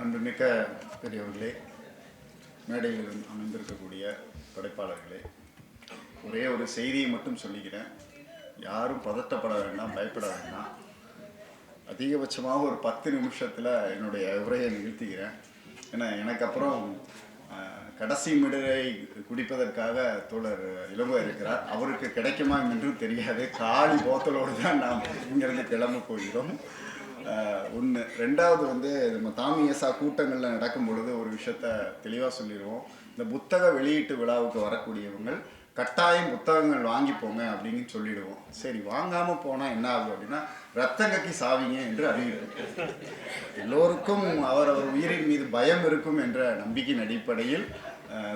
அன்புமிக்க பெரியவர்களே மேடையில் அமைந்திருக்கக்கூடிய படைப்பாளர்களே ஒரே ஒரு செய்தியை மட்டும் சொல்லிக்கிறேன் யாரும் பதட்டப்பட வேண்டாம் பயப்பட வேண்டாம். அதிகபட்சமாக ஒரு பத்து நிமிஷத்தில் என்னுடைய உரையை நிகழ்த்துகிறேன். ஏன்னா எனக்கு அப்புறம் கடைசி மிடரை குடிப்பதற்காக தோழர் இளங்கோ இருக்கிறார். அவருக்கு கிடைக்குமா என்றும் தெரியாது. காலி போத்தலோடு தான் நாம் இங்கிருந்து கிளம்ப போகிறோம். ஒன்று ரெண்டாவது வந்து நம்ம தாமியசா கூட்டங்களில் நடக்கும் பொழுது ஒரு விஷயத்த தெளிவாக சொல்லிடுவோம் இந்த புத்தக வெளியீட்டு விழாவுக்கு வரக்கூடியவங்க கட்டாயம் புத்தகங்கள் வாங்கி போங்க அப்படின்னு சொல்லிடுவோம். சரி வாங்காமல் போனால் என்ன ஆகும் அப்படின்னா ரத்த கக்கி சாவிங்க என்று அறிவிடுவோம் எல்லோருக்கும் அவரவர் உயிரின் மீது பயம் இருக்கும் என்ற நம்பிக்கையின் அடிப்படையில்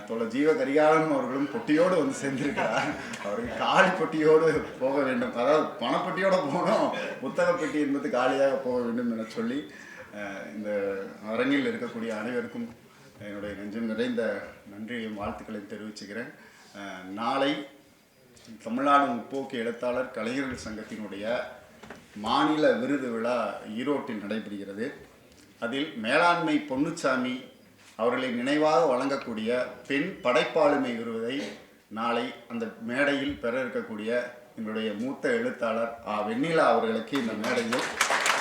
தொலை ஜீவ கரிகாலன் அவர்களும் பொட்டியோடு வந்து சேர்ந்திருக்கிறார். அவருக்கு காலி பொட்டியோடு போக வேண்டும். அதாவது பணப்பட்டியோடு போனோம் புத்தக பெட்டி என்பது காலியாக போக வேண்டும் என சொல்லி இந்த அரங்கில் இருக்கக்கூடிய அனைவருக்கும் என்னுடைய நெஞ்சம் நிறைந்த நன்றியையும் வாழ்த்துக்களையும் தெரிவிச்சுக்கிறேன். நாளை தமிழ்நாடு முற்போக்கு எழுத்தாளர் கலைஞர்கள் சங்கத்தினுடைய மாநில விருது விழா ஈரோட்டில் நடைபெறுகிறது. அதில் மேலாண்மை பொன்னுச்சாமி அவர்களை நினைவாக வழங்கக்கூடிய பெண் படைப்பாளுமை விருதை நாளை அந்த மேடையில் பெற இருக்கக்கூடிய எங்களுடைய மூத்த எழுத்தாளர் ஆ. வெண்ணிலா அவர்களுக்கு இந்த மேடையில்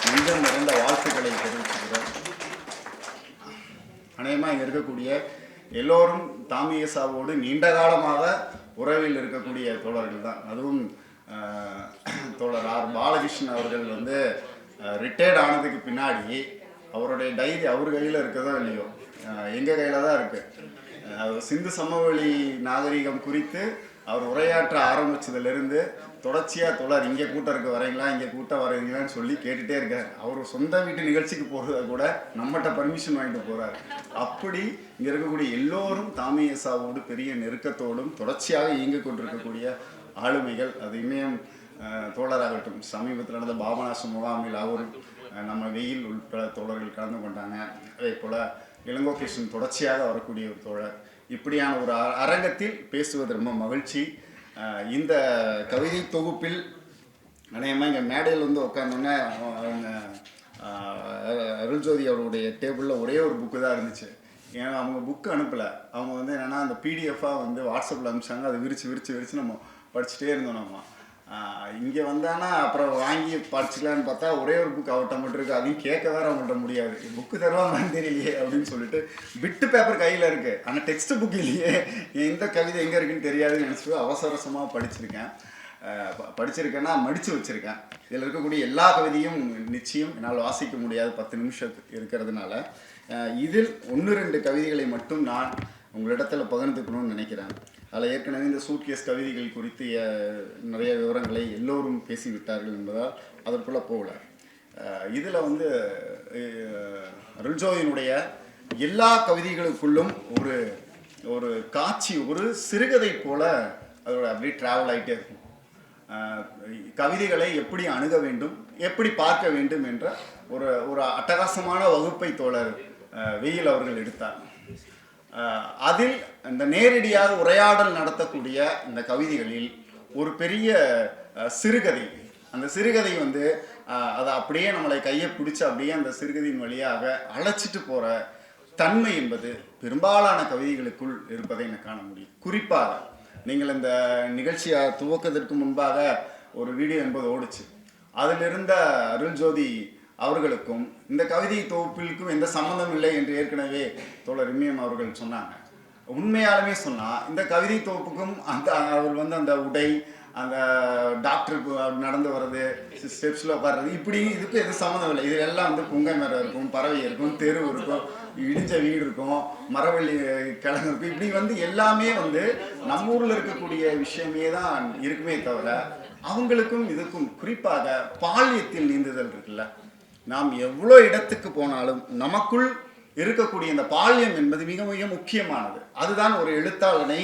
நெஞ்சம் நிறைந்த வாழ்த்துக்களை தெரிவிச்சுக்கிறோம். அநேகமாக இங்கே இருக்கக்கூடிய எல்லோரும் தாமியசாவோடு நீண்ட காலமாக உறவில் இருக்கக்கூடிய தோழர்கள் தான். அதுவும் தோழர் ஆர். பாலகிருஷ்ணன் அவர்கள் வந்து ரிட்டையர்ட் ஆனதுக்கு பின்னாடி அவருடைய டைரி அவர் கையில் இருக்கதோ இல்லையோ? எங்கள் கையில் தான் இருக்குது சிந்து சமவெளி நாகரிகம் குறித்து அவர் உரையாற்ற ஆரம்பிச்சதுலேருந்து தொடர்ச்சியாக தொடர் இங்கே கூட்டம் இருக்க வரீங்களா இங்கே கூட்டம் வரீங்களான்னு சொல்லி கேட்டுகிட்டே இருக்கார். அவர் சொந்த வீட்டு நிகழ்ச்சிக்கு போகிறத கூட நம்மகிட்ட பர்மிஷன் வாங்கிட்டு போகிறார் அப்படி இங்கே இருக்கக்கூடிய எல்லோரும் தாமியசாவோடு பெரிய நெருக்கத்தோடும் தொடர்ச்சியாக இயங்கிக் கொண்டிருக்கக்கூடிய ஆளுமைகள் அது இமயம் தோழராகட்டும் சமீபத்தில் நடந்த பாபநாச முகாமில் அவரும் நம்ம வெயில் உட்பட தோழர்கள் கலந்து கொண்டாங்க. அதே போல் இளங்கோ கிருஷ்ணன் தொடர்ச்சியாக வரக்கூடிய ஒரு தோழர். இப்படியான ஒரு அ- அரங்கத்தில் பேசுவது ரொம்ப மகிழ்ச்சி. இந்த கவிதை தொகுப்பில் அநேகமாக இங்கே மேடையில் வந்து உட்காந்தோன்னே அவங்க அருள்ஜோதி அவருடைய டேபிளில் ஒரே ஒரு புக்கு தான் இருந்துச்சு. ஏன்னா அவங்க புக்கு அனுப்பலை. அவங்க வந்து என்னென்னா அந்த பிடிஎஃபாக வந்து வாட்ஸ்அப்பில் அனுப்பிச்சாங்க. அதை விரித்து விரித்து விரித்து நம்ம படிச்சுட்டே இருந்தோம் நம்ம. இங்கே வந்தானா அப்புறம் வாங்கி படிச்சுக்கலான்னு பார்த்தா ஒரே ஒரு புக் அவர்கிட்ட மட்டும் இருக்குது அதையும் கேட்க வேற அவங்கள்ட்ட முடியாது. புக்கு தருவாங்கன்னு தெரியலையே அப்படின்னு சொல்லிட்டு பிட்டு பேப்பர் கையில் இருக்குது ஆனால் டெக்ஸ்ட் புக் இல்லையே. எந்த கவிதை எங்கே இருக்குன்னு தெரியாதுன்னு நினச்சிட்டு அவசரசமாக படிச்சிருக்கேன். ப- படிச்சிருக்கேன்னா மடித்து வச்சுருக்கேன். இதில் இருக்கக்கூடிய எல்லா கவிதையும் நிச்சயம் என்னால் வாசிக்க முடியாது. பத்து நிமிஷம் இருக்கிறதுனால. இதில் ஒன்று ரெண்டு கவிதைகளை மட்டும் நான் உங்களிடத்தில் பகிர்ந்துக்கணும்னு நினைக்கிறேன். அதில் ஏற்கனவே இந்த சூட்கேஸ் கவிதைகள் குறித்து நிறைய விவரங்களை எல்லோரும் பேசிவிட்டார்கள் என்பதால் அதற்குள்ளே போகல. இதில் வந்து அஹ், எல்லா கவிதைகளுக்குள்ளும் ஒரு ஒரு காட்சி ஒரு சிறுகதை போல அதோட அப்படியே ட்ராவல் ஆகிட்டே இருக்கும். கவிதைகளை எப்படி அணுக வேண்டும் எப்படி பார்க்க வேண்டும் என்ற ஒரு ஒரு அட்டகாசமான வகுப்பை தோழர் வெயில் அவர்கள் எடுத்தார். அதில் இந்த நேரடியாக உரையாடல் நடத்தக்கூடிய இந்த கவிதைகளில் ஒரு பெரிய சிறுகதை. அந்த சிறுகதை வந்து அதை அப்படியே நம்மளை கையை பிடிச்சி அப்படியே அந்த சிறுகதையின் வழியாக அழைச்சிட்டு போகிற தன்மை என்பது பெரும்பாலான கவிதைகளுக்குள் இருப்பதை எனக்கு காண முடியும். குறிப்பாக நீங்கள் இந்த நிகழ்ச்சியை துவக்கத்திற்கு முன்பாக ஒரு வீடியோ என்பது ஓடுச்சு. அதில் இருந்த அருள்ஜோதி அவர்களுக்கும் இந்த கவிதை தொகுப்பிற்கும் எந்த சம்மந்தம் இல்லை என்று ஏற்கனவே தோழர் இம்மியம் அவர்கள் சொன்னாங்க. உண்மையாலுமே சொன்னால் இந்த கவிதை தொகுப்புக்கும் அந்த அவர் வந்து அந்த உடை அந்த டாக்டருக்கு நடந்து வர்றது ஸ்டெப்ஸில் உட்கார்றது இப்படி இதுக்கு எதுவும் சம்மந்தம் இல்லை. இது எல்லாம் வந்து புங்கை மரம் இருக்கும் பறவை இருக்கும் தெரு இருக்கும் இடிஞ்ச வீடு இருக்கும் மரவள்ளி கிழங்கு இருக்கும். இப்படி வந்து எல்லாமே வந்து நம்ம ஊரில் இருக்கக்கூடிய விஷயமே தான் இருக்குமே தவிர அவங்களுக்கும் இதுக்கும் குறிப்பாக பாலியத்தில் நீந்துதல் இருக்குல்ல. நாம் எவ்வளோ இடத்துக்கு போனாலும் நமக்குள் இருக்கக்கூடிய இந்த பால்யம் என்பது மிக மிக முக்கியமானது. அதுதான் ஒரு எழுத்தாளனை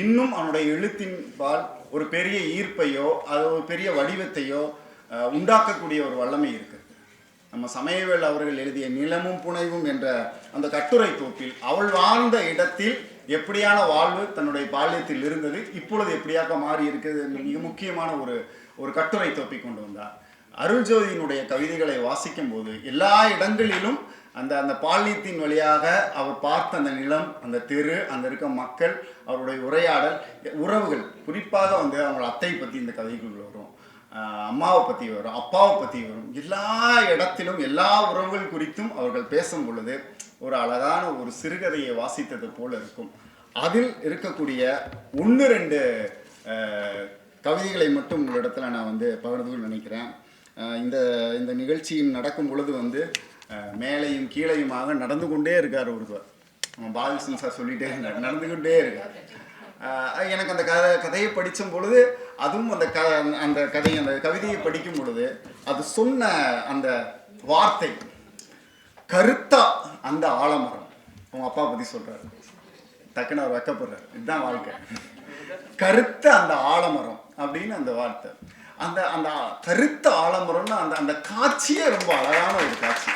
இன்னும் அவனுடைய எழுத்தின் பால் ஒரு பெரிய ஈர்ப்பையோ அது ஒரு பெரிய வடிவத்தையோ உண்டாக்கக்கூடிய ஒரு வல்லமை இருக்குது நம்ம சமயவேல் அவர்கள் எழுதிய நிலமும் புனைவும் என்ற அந்த கட்டுரை தொகுப்பில் அவள் வாழ்ந்த இடத்தில் எப்படியான வாழ்வு தன்னுடைய பால்யத்தில் இருந்தது இப்பொழுது எப்படியாக மாறி இருக்குது என்று மிக முக்கியமான ஒரு ஒரு கட்டுரை தொப்பி கொண்டு வந்தார். அருள்ஜோதியினுடைய கவிதைகளை வாசிக்கும் போது எல்லா இடங்களிலும் அந்த அந்த பாலியத்தின் வழியாக அவர் பார்த்த அந்த நிலம் அந்த தெரு அந்த இருக்க மக்கள் அவருடைய உரையாடல் உறவுகள் குறிப்பாக வந்து அவங்களோட அத்தை பற்றி இந்த கதைக்குள்ள வரும். அம்மாவை பற்றி வரும் அப்பாவை பற்றி வரும். எல்லா இடத்திலும் எல்லா உறவுகள் குறித்தும் அவர்கள் பேசும் பொழுது ஒரு அழகான ஒரு சிறுகதையை வாசித்தது போல இருக்கும். அதில் இருக்கக்கூடிய ஒன்று ரெண்டு கவிதைகளை மட்டும் உங்களிடத்தில் நான் வந்து பகிர்ந்து நினைக்கிறேன். இந்த இந்த நிகழ்ச்சியின் நடக்கும் பொழுது வந்து மேலையும் கீழையுமாக நடந்து கொண்டே இருக்கார் ஒருவர். பாலகிருஷ்ணன் சார் சொல்லிட்டே இருந்தார் நடந்து கொண்டே இருக்கார். எனக்கு அந்த கதை கதையை படித்தும் பொழுது அதுவும் அந்த க அந்த கதை அந்த கவிதையை படிக்கும் பொழுது அது சொன்ன அந்த வார்த்தை கருத்தா அந்த ஆலமரம். அவங்க அப்பா பத்தி சொல்றாரு. டக்குன்னு அவர் வைக்கப்படுறாரு இதுதான் வாழ்க்கை. கருத்த அந்த ஆலமரம் அப்படின்னு அந்த வார்த்தை. அந்த அந்த கருத்த ஆலமரம்னு அந்த அந்த காட்சியே ரொம்ப அழகான ஒரு காட்சி.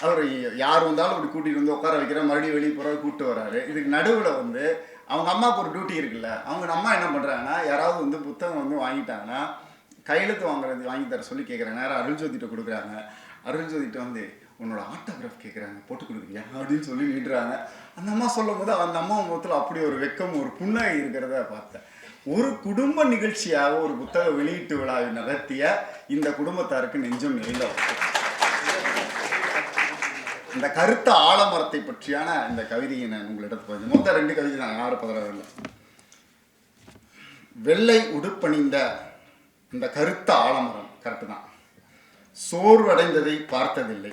அவர் யார் வந்தாலும் அப்படி கூட்டிகிட்டு வந்து உட்கார வைக்கிற மறுபடியும் வெளியே போகிற கூப்பிட்டு வராரு இதுக்கு நடுவில் வந்து அவங்க அம்மாவுக்கு ஒரு டியூட்டி இருக்குல்ல. அவங்க அம்மா என்ன பண்ணுறாங்கன்னா யாராவது வந்து புத்தகம் வந்து வாங்கிட்டாங்கன்னா கையெழுத்து வாங்குறது வாங்கி தர சொல்லி கேட்குறாங்க நேரம் அருள்ஜோதிட்ட கொடுக்குறாங்க. அருள்ஜோதிட்ட வந்து உன்னோட ஆட்டோகிராஃப் கேட்குறாங்க போட்டு கொடுக்குறியா? அப்படின்னு சொல்லி நீட்டுறாங்க. அந்த அம்மா சொல்லும் போது அந்த அம்மா முகத்தில் அப்படி ஒரு வெக்கம் ஒரு புண்ணாகி இருக்கிறத பார்த்தேன். ஒரு குடும்ப நிகழ்ச்சியாக ஒரு புத்தக வெளியீட்டு விழாவை நடத்திய இந்த குடும்பத்தாருக்கு நெஞ்சம் நிறைந்த இந்த கருத்த ஆலமரத்தை பற்றியான இந்த கவிதையை நான் உங்களிடத்து பதிவு மொத்தம் ரெண்டு கவிதை நான் யாரும் பதினாறு வெள்ளை உடுப்பணிந்த இந்த கருத்த ஆலமரம் கரெக்டு தான். சோர்வடைந்ததை பார்த்ததில்லை.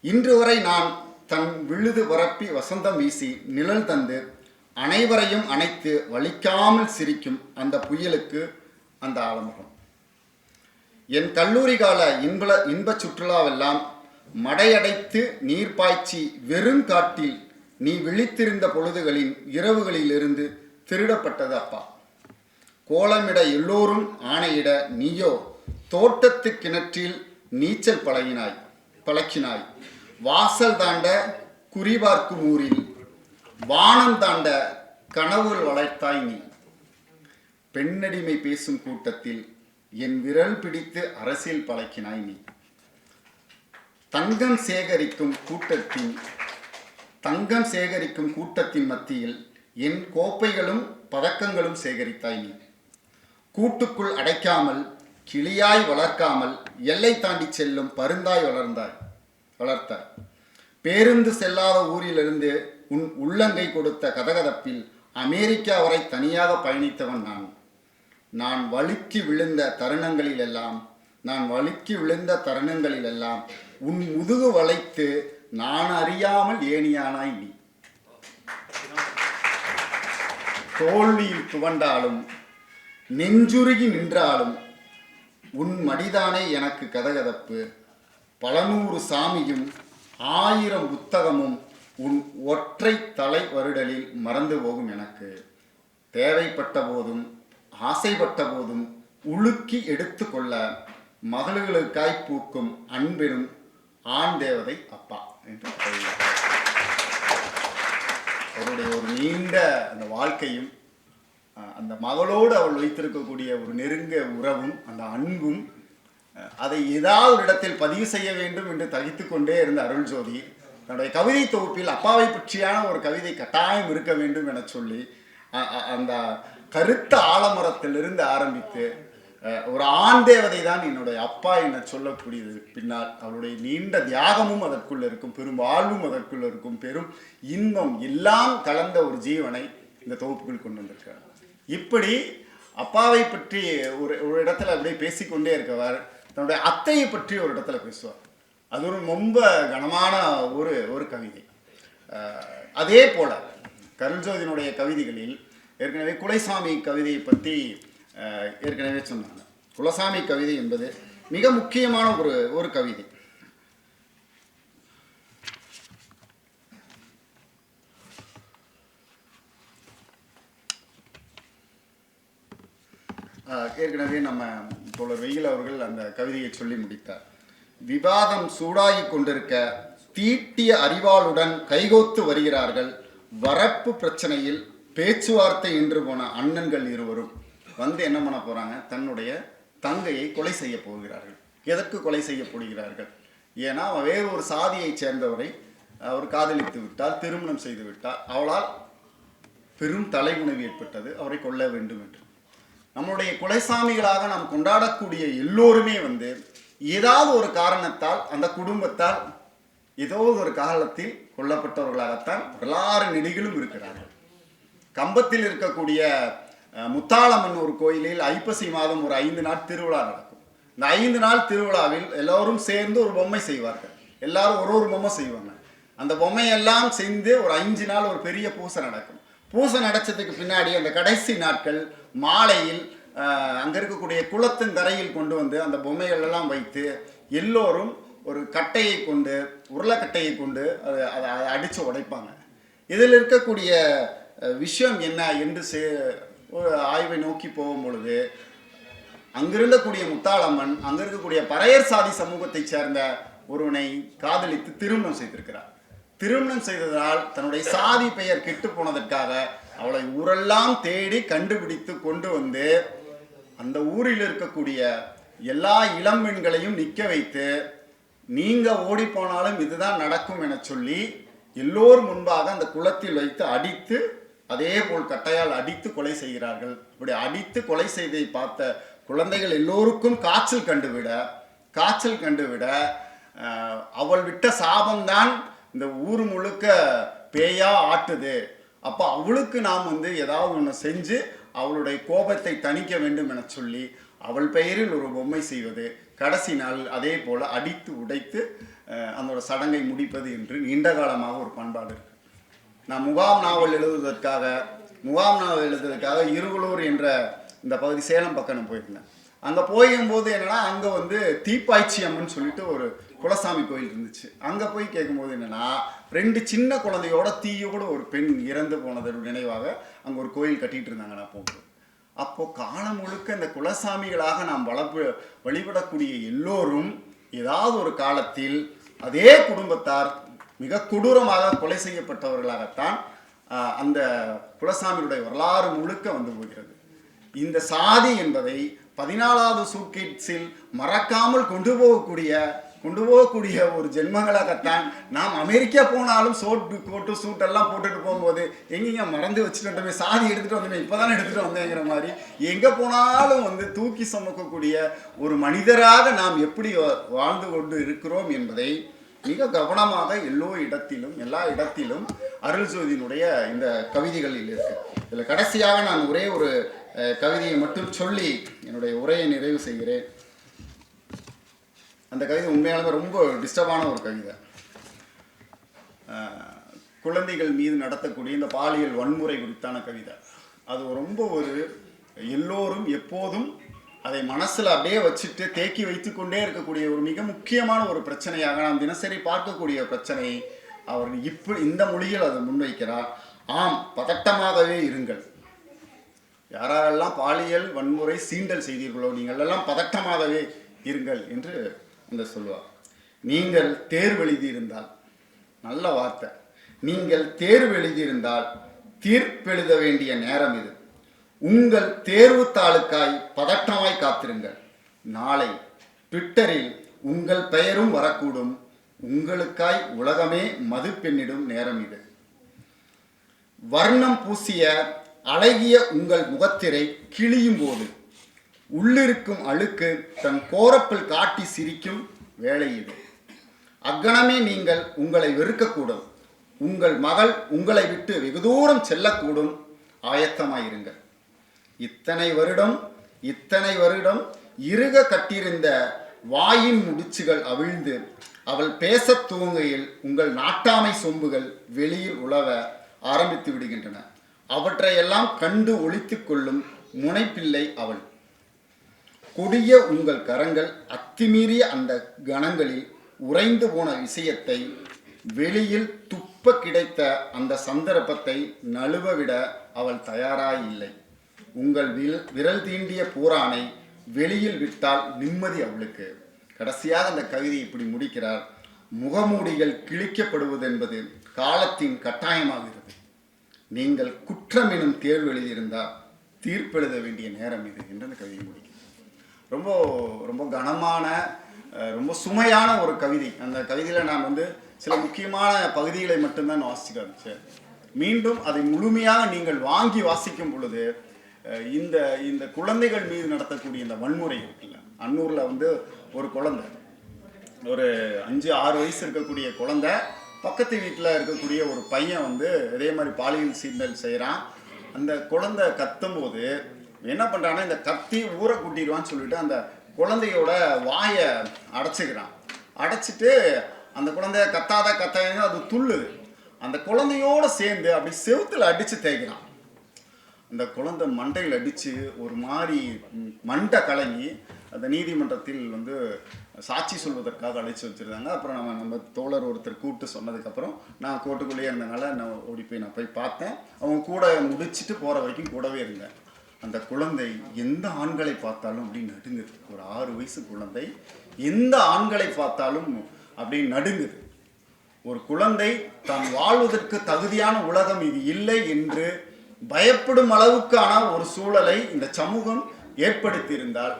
இன்று வரை நான் தன் விழுது பரப்பி வசந்தம் வீசி நிழல் தந்து அனைவரையும் அணைத்து வலிக்காமல் சிரிக்கும் அந்த புயலுக்கு அந்த ஆலமுகம். என் கல்லூரி கால இன்ப இன்பச் சுற்றுலாவெல்லாம் மடையடைத்து நீர் பாய்ச்சி வெறும் காட்டில் நீ விழித்திருந்த பொழுதுகளின் இரவுகளிலிருந்து திருடப்பட்டது அப்பா. கோலமிட எல்லோரும் ஆணையிட நீயோ தோட்டத்து கிணற்றில் நீச்சல் பழகினாய் பழக்கினாய். வாசல் தாண்ட குறிபார்க்கும் ஊரில் வானம் தாண்ட கனவுகள் வளர்த்தாய் நீ. பெண்ணடிமை பேசும் கூட்டத்தில் என் விரல் பிடித்து அரசியல் பழக்கினாய் நீ. தங்கம் சேகரிக்கும் கூட்டத்தின் தங்கம் சேகரிக்கும் கூட்டத்தின் மத்தியில் என் கோப்பைகளும் பதக்கங்களும் சேகரித்தாய் நீ. கூட்டுக்குள் அடைக்காமல் கிளியாய் வளர்க்காமல் எல்லை தாண்டி செல்லும் பருந்தாய் வளர்ந்தாய் வளர்த்தாய். பேருந்து செல்லாத ஊரிலிருந்து உன் உள்ளங்கை கொடுத்த கதகதப்பில் அமெரிக்கா வரை தனியாக பயணித்தவன் நான். நான் வழுக்கி விழுந்த தருணங்களிலெல்லாம் நான் வழுக்கி விழுந்த தருணங்களிலெல்லாம் உன் முதுகு வளைத்து நான் அறியாமல் ஏணியானாய் நீ. தோல்வியில் துவண்டாலும் நெஞ்சுருகி நின்றாலும் உன் மடிதானே எனக்கு கதகதப்பு. பல நூறு சாமியும் ஆயிரம் புத்தகமும் உன் ஒற்றை தலை வருடலில் மறந்து போகும் எனக்கு. தேவைப்பட்ட போதும் ஆசைப்பட்ட போதும் உலுக்கி எடுத்துக்கொள்ள மகளுகளுக்காய் பூக்கும் அன்பெனும் ஆண் தேவதை அப்பா என்று அவருடைய ஒரு நீண்ட அந்த வாழ்க்கையும் அந்த மகளோடு அவள் வைத்திருக்கக்கூடிய ஒரு நெருங்க உறவும் அந்த அன்பும் அதை ஏதாவது ஒரு இடத்தில் பதிவு செய்ய வேண்டும் என்று தகித்து கொண்டே இருந்த அருள் ஜோதி தன்னுடைய கவிதை தொகுப்பில் அப்பாவை பற்றியான ஒரு கவிதை கட்டாயம் இருக்க வேண்டும் என சொல்லி அந்த கருத்த ஆலமரத்திலிருந்து ஆரம்பித்து ஒரு ஆண் தேவதை தான் என்னுடைய அப்பா என சொல்லக்கூடியது. பின்னால் அவருடைய நீண்ட தியாகமும் அதற்குள் இருக்கும் பெரும் வாழ்வும் அதற்குள் இருக்கும் பெரும் இன்பம் எல்லாம் கலந்த ஒரு ஜீவனை இந்த தொகுப்புக்குள் கொண்டு வந்திருக்கார் இப்படி அப்பாவை பற்றி ஒரு ஒரு இடத்துல அப்படியே பேசிக்கொண்டே இருக்கவர் தன்னுடைய அத்தையை பற்றி ஒரு இடத்துல பேசுவார். அது ஒரு ரொம்ப கனமான ஒரு ஒரு கவிதை. அதே போல கருள்ஜோதினுடைய கவிதைகளில் ஏற்கனவே குலைசாமி கவிதையை பற்றி ஏற்கனவே சொன்னாங்க. குலசாமி கவிதை என்பது மிக முக்கியமான ஒரு ஒரு கவிதை. ஆஹ் ஏற்கனவே நம்ம தோழர் வெயில் அவர்கள் அந்த கவிதையை சொல்லி முடித்தார். விவாதம் சூடாகிக் கொண்டிருக்க தீட்டிய அறிவாளுடன் கைகோத்து வருகிறார்கள். வரப்பு பிரச்சனையில் பேச்சுவார்த்தை என்று போன அண்ணன்கள் இருவரும். வந்து என்ன பண்ண போறாங்க? தன்னுடைய தங்கையை கொலை செய்ய போகிறார்கள். எதற்கு கொலை செய்ய ஏன்னா அவன் வேறு ஒரு சாதியைச் சேர்ந்தவரை அவர் காதலித்து விட்டால் திருமணம் செய்து விட்டால் அவளால் பெரும் தலைமுனைவு ஏற்பட்டது. அவரை கொல்ல வேண்டும் என்று. நம்முடைய குலைசாமிகளாக நாம் கொண்டாடக்கூடிய எல்லோருமே வந்து ஏதாவது ஒரு காரணத்தால் அந்த குடும்பத்தால் ஏதோ ஒரு காலத்தில் கொல்லப்பட்டவர்களாகத்தான் வரலாறு நெடிகளும் இருக்கிறார்கள். கம்பத்தில் இருக்கக்கூடிய முத்தாளம்மன் ஒரு கோயிலில் ஐப்பசி மாதம் ஒரு ஐந்து நாள் திருவிழா நடக்கும். இந்த ஐந்து நாள் திருவிழாவில் எல்லோரும் சேர்ந்து ஒரு பொம்மை செய்வார்கள். எல்லாரும் ஒரு ஒரு பொம்மை செய்வாங்க. அந்த பொம்மையெல்லாம் செய்து ஒரு அஞ்சு நாள் ஒரு பெரிய பூசை நடக்கும். பூசை நடச்சதுக்கு பின்னாடி அந்த கடைசி நாட்கள் மாலையில் அங்கே இருக்கக்கூடிய குளத்தின் தரையில் கொண்டு வந்து அந்த பொம்மைகள் எல்லாம் வைத்து எல்லோரும் ஒரு கட்டையை கொண்டு உருளைக்கட்டையை கொண்டு அதை அதை அதை அடித்து உடைப்பாங்க. இதில் இருக்கக்கூடிய விஷயம் என்ன என்று சே- ஒரு ஆய்வை நோக்கி போகும் பொழுது அங்கிருந்தக்கூடிய முத்தாளம்மன் அங்கே இருக்கக்கூடிய பறையர் சாதி சமூகத்தைச் சேர்ந்த ஒருவனை காதலித்து திருமணம் செய்திருக்கிறார். திருமணம் செய்ததால் தன்னுடைய சாதி பெயர் கெட்டு போனதற்காக அவளை ஊரெல்லாம் தேடி கண்டுபிடித்து கொண்டு வந்து அந்த ஊரில் இருக்கக்கூடிய எல்லா இளம் பெண்களையும் நிற்க வைத்து நீங்கள் ஓடி போனாலும் இதுதான் நடக்கும் என சொல்லி எல்லோர் முன்பாக அந்த குளத்தில் வைத்து அடித்து அதே போல் கட்டையால் அடித்து கொலை செய்கிறார்கள். இப்படி அடித்து கொலை செய்ததை பார்த்த குழந்தைகள் எல்லோருக்கும் காய்ச்சல் கண்டுவிட காய்ச்சல் கண்டுவிட அவள் விட்ட சாபம்தான் இந்த ஊர் முழுக்க பேயா ஆட்டுது. அப்போ அவளுக்கு நாம் வந்து ஏதாவது ஒன்று செஞ்சு அவளுடைய கோபத்தை தணிக்க வேண்டும் என சொல்லி அவள் பெயரில் ஒரு பொம்மை செய்வது கடைசி நாள் அதே போல் அடித்து உடைத்து அதோட சடங்கை முடிப்பது என்று நீண்ட காலமாக ஒரு பண்பாடு இருக்கு. நான் முகாம் நாவல் எழுதுவதற்காக முகாம் நாவல் எழுதுவதற்காக இருகுளூர் என்ற இந்த பகுதி சேலம் பக்கம் போயிருந்தேன். அங்கே போகும்போது என்னென்னா அங்கே வந்து தீப்பாய்ச்சி அம்மன் சொல்லிட்டு ஒரு குலசாமி கோயில் இருந்துச்சு. அங்கே போய் கேட்கும்போது என்னென்னா ரெண்டு சின்ன குழந்தையோட தீயோட ஒரு பெண் இறந்து போனது நினைவாக அங்கே ஒரு கோயில் கட்டிகிட்டு இருந்தாங்க நான் போகும்போது அப்போது காலம் முழுக்க இந்த குலசாமிகளாக நாம் வளர்ப்பு வழிபடக்கூடிய எல்லோரும் ஏதாவது ஒரு காலத்தில் அதே குடும்பத்தார் மிக கொடூரமாக கொலை செய்யப்பட்டவர்களாகத்தான் அந்த குலசாமியுடைய வரலாறு முழுக்க வந்து போகிறது. இந்த சாதி என்பதை பதினாலாவது சூட்கேட்ஸில் மறக்காமல் கொண்டு போகக்கூடிய கொண்டு போகக்கூடிய ஒரு ஜென்மங்களாகத்தான் நாம் அமெரிக்கா போனாலும் சோட்டு கோட்டு சூட் எல்லாம் போட்டுட்டு போகும்போது எங்கேங்க மறந்து வச்சுட்டு வந்தோமே சாதி எடுத்துட்டு வந்தோமே இப்போதானே எடுத்துட்டு வந்தேங்கிற மாதிரி எங்கே போனாலும் வந்து தூக்கி சுமக்கக்கூடிய ஒரு மனிதராக நாம் எப்படி வா- வாழ்ந்து கொண்டு இருக்கிறோம் என்பதை மிக கவனமாக எல்லோ இடத்திலும் எல்லா இடத்திலும் அருள் ஜோதியினுடைய இந்த கவிதைகளில் இருக்கு. இதில் கடைசியாக நான் ஒரே ஒரு கவிதையை மட்டும் சொல்லி என்னுடைய உரையை நிறைவு செய்கிறேன். அந்த கவிதை உண்மையாலுமே ரொம்ப டிஸ்டர்பான ஒரு கவிதை. குழந்தைகள் மீது நடத்தக்கூடிய இந்த பாலியல் வன்முறை குறித்தான கவிதை. அது ரொம்ப ஒரு எல்லோரும் எப்போதும் அதை மனசில் அப்படியே வச்சுட்டு தேக்கி வைத்துக்கொண்டே இருக்கக்கூடிய ஒரு மிக முக்கியமான ஒரு பிரச்சனையாக நாம் தினசரி பார்க்கக்கூடிய பிரச்சனை அவர் இப்படி இந்த மொழியில் அதை முன்வைக்கிறார். ஆம் பதட்டமாகவே இருங்கள். யாரெல்லாம் பாலியல் வன்முறை சீண்டல் செய்தீர்களோ நீங்கள் எல்லாம் பதட்டமாகவே இருங்கள் என்று அந்த சொல்லுவார். நீங்கள் தேர்வு எழுதியிருந்தால் நல்ல வார்த்தை. நீங்கள் தேர்வு எழுதியிருந்தால் தீர்ப்பெழுத வேண்டிய நேரம் இது. உங்கள் தேர்வு தாளுக்காய் பதட்டமாய் காத்திருங்கள். நாளை ட்விட்டரில் உங்கள் பெயரும் வரக்கூடும். உங்களுக்காய் உலகமே மதுப்பெண்ணிடும் நேரம் இது. வர்ணம் பூசிய அழகிய உங்கள் முகத்திரை கிழியும் போது உள்ளிருக்கும் அழுக்கு தன் கோரப்பில் காட்டி சிரிக்கும் வேலை இது. அக்கணமே நீங்கள் உங்களை வெறுக்கக்கூடும். உங்கள் மகள் உங்களை விட்டு வெகு தூரம் செல்லக்கூடும். ஆயத்தமாயிருங்கள். இத்தனை வருடம் இத்தனை வருடம் இறுக கட்டியிருந்த வாயின் முடிச்சுகள் அவிழ்ந்து அவள் பேசத் துவங்கையில் உங்கள் நாட்டாமை சொம்புகள் வெளியில் உழவ ஆரம்பித்து விடுகின்றன. அவற்றையெல்லாம் கண்டு ஒளித்துக் கொள்ளும் முனைப்பிள்ளை அவள். கொடிய உங்கள் கரங்கள் அத்துமீறிய அந்த கணங்களில் உறைந்து போன விஷயத்தை வெளியில் துப்ப கிடைத்த அந்த சந்தர்ப்பத்தை நழுவவிட அவள் தயாராயில்லை உங்கள் வில் விரல் தீண்டிய பூரானை வெளியில் விட்டால் நிம்மதி அவளுக்கு. கடைசியாக அந்த கவிதை இப்படி முடிக்கிறார். முகமூடிகள் கிழிக்கப்படுவது என்பது காலத்தின் கட்டாயமாகிறது நீங்கள் குற்றம் எனும் தேர்வு எழுதியிருந்தால் தீர்ப்பெழுத வேண்டிய நேரம் இது என்று அந்த கவிதை முடிக்கிறார் ரொம்ப ரொம்ப கனமான ரொம்ப சுமையான ஒரு கவிதை. அந்த கவிதையில் நான் வந்து சில முக்கியமான பகுதிகளை மட்டும்தான் வாசிக்க ஆரம்பித்தேன் மீண்டும் அதை முழுமையாக நீங்கள் வாங்கி வாசிக்கும் பொழுது இந்த இந்த குழந்தைகள் மீது நடத்தக்கூடிய இந்த வன்முறை இருக்குல்ல அன்னூரில் வந்து ஒரு குழந்தை ஒரு அஞ்சு ஆறு வயசு இருக்கக்கூடிய குழந்தை பக்கத்து வீட்டில் இருக்கக்கூடிய ஒரு பையன் வந்து இதே மாதிரி பாலியல் சீண்டல் செய்கிறான் அந்த குழந்தை கத்தும்போது என்ன பண்ணுறான்னா இந்த கத்தி ஊரை கூட்டிடுவான்னு சொல்லிட்டு அந்த குழந்தையோட வாயை அடைச்சிக்கிறான். அடைச்சிட்டு அந்த குழந்தைய கத்தாத கத்தாத அது துள்ளுது. அந்த குழந்தையோட சேர்ந்து அப்படி செவுத்தில் அடித்து தேய்க்கிறான். அந்த குழந்தை மண்டையில் அடித்து ஒரு மாதிரி மண்டை கலங்கி அந்த நீதிமன்றத்தில் வந்து சாட்சி சொல்வதற்காக அழைச்சி வச்சுருந்தாங்க. அப்புறம் நம்ம நம்ம தோழர் ஒருத்தர் கூப்பிட்டு சொன்னதுக்கப்புறம் நான் கோட்டுக்குள்ளேயே இருந்தனால நான் ஓடி போய் நான் போய் பார்த்தேன். அவங்க கூட முடிச்சிட்டு போகிற வரைக்கும் கூடவே இருந்தேன். அந்த குழந்தை எந்த ஆண்களை பார்த்தாலும் அப்படி நடுங்குது. ஒரு ஆறு வயசு குழந்தை எந்த ஆண்களை பார்த்தாலும் அப்படி நடுங்குது. ஒரு குழந்தை தான் வாழ்வதற்கு தகுதியான உலகம் இது இல்லை என்று பயப்படும் அளவுக்கான ஒரு சூழலை இந்த சமூகம் ஏற்படுத்தியிருந்தால்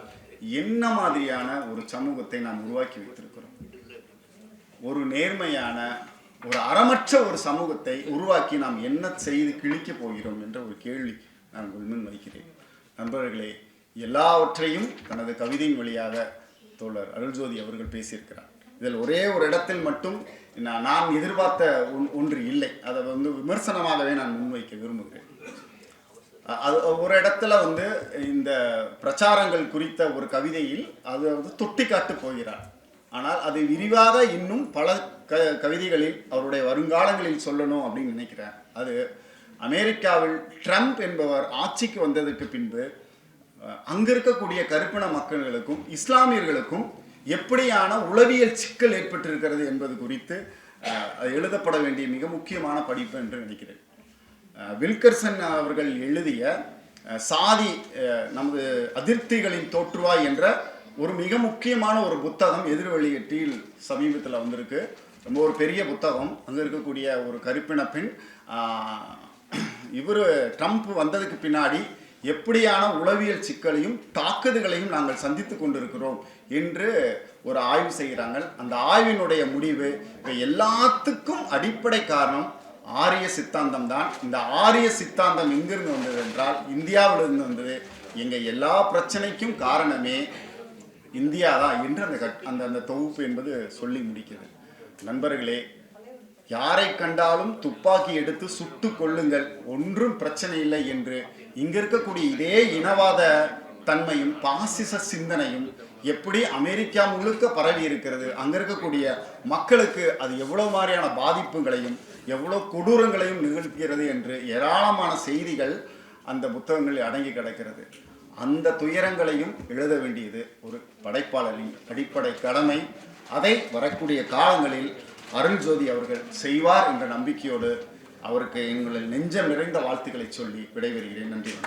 என்ன மாதிரியான ஒரு சமூகத்தை நாம் உருவாக்கி வைத்திருக்கிறோம்? ஒரு நேர்மையான ஒரு அறமற்ற ஒரு சமூகத்தை உருவாக்கி நாம் என்ன செய்து கிழிக்கப் போகிறோம் என்ற ஒரு கேள்வி நான் உங்கள் முன் வைக்கிறேன் நண்பர்களே எல்லாவற்றையும் தனது கவிதையின் வழியாக தோழர் அருள்ஜோதி அவர்கள் பேசியிருக்கிறார். இதில் ஒரே ஒரு இடத்தில் மட்டும் நான் நான் எதிர்பார்த்த ஒன்- ஒன்று இல்லை. அதை வந்து விமர்சனமாகவே நான் முன்வைக்க விரும்புகிறேன். அது ஒரு இடத்துல வந்து இந்த பிரச்சாரங்கள் குறித்த ஒரு கவிதையில் அது வந்து தொட்டி காட்டு போகிறார். ஆனால் அதை விரிவாக இன்னும் பல க கவிதைகளில் அவருடைய வருங்காலங்களில் சொல்லணும் அப்படின்னு நினைக்கிறேன். அது அமெரிக்காவில் ட்ரம்ப் என்பவர் ஆட்சிக்கு வந்ததற்கு பின்பு அஹ், அங்க இருக்கக்கூடிய கருப்பின மக்களுக்கும் இஸ்லாமியர்களுக்கும் எப்படியான உளவியல் சிக்கல் ஏற்பட்டிருக்கிறது என்பது குறித்து அது எழுதப்பட வேண்டிய மிக முக்கியமான படிப்பு என்று நினைக்கிறேன். வில்கர்சன் அவர்கள் எழுதிய சாதி நமது அதிருப்திகளின் தோற்றுவாய் என்ற ஒரு மிக முக்கியமான ஒரு புத்தகம் எதிர் வெளியீட்டில் சமீபத்தில் வந்திருக்கு. ரொம்ப ஒரு பெரிய புத்தகம். அங்கே இருக்கக்கூடிய ஒரு கருப்பின பெண் இவர் ட்ரம்ப் வந்ததுக்கு பின்னாடி எப்படியான உளவியல் சிக்கலையும் தாக்குதல்களையும் நாங்கள் சந்தித்து கொண்டிருக்கிறோம் என்று ஒரு ஆய்வு செய்கிறாங்க அந்த ஆய்வினுடைய முடிவு இப்போ எல்லாத்துக்கும் அடிப்படை காரணம் ஆரிய சித்தாந்தம் தான். இந்த ஆரிய சித்தாந்தம் எங்கிருந்து வந்தது என்றால் இந்தியாவிலிருந்து வந்தது. எங்கள் எல்லா பிரச்சனைக்கும் காரணமே இந்தியா தான் என்று அந்த கட்- அந்த அந்த தொகுப்பு என்பது சொல்லி முடிக்கிறது. நண்பர்களே யாரை கண்டாலும் துப்பாக்கி எடுத்து சுட்டு கொள்ளுங்கள் ஒன்றும் பிரச்சனை இல்லை என்று இங்க இருக்கக்கூடிய இதே இனவாத தன்மையும் பாசிச சிந்தனையும் எப்படி அமெரிக்கா முழுக்க பரவி இருக்கிறது அங்க இருக்கக்கூடிய மக்களுக்கு அது எவ்வளவு மாதிரியான பாதிப்புகளையும் எவ்வளவு கொடூரங்களையும் நிகழ்த்துகிறது என்று ஏராளமான செய்திகள் அந்த புத்தகங்களில் அடங்கி கிடக்கிறது. அந்த துயரங்களையும் எழுத வேண்டியது ஒரு படைப்பாளரின் அடிப்படை கடமை. அதை வரக்கூடிய காலங்களில் அருள்ஜோதி அவர்கள் செய்வார் என்ற நம்பிக்கையோடு அவருக்கு எங்களின் நெஞ்சம் நிறைந்த வாழ்த்துக்களை சொல்லி விடைபெறுகிறேன். நன்றி வணக்கம்.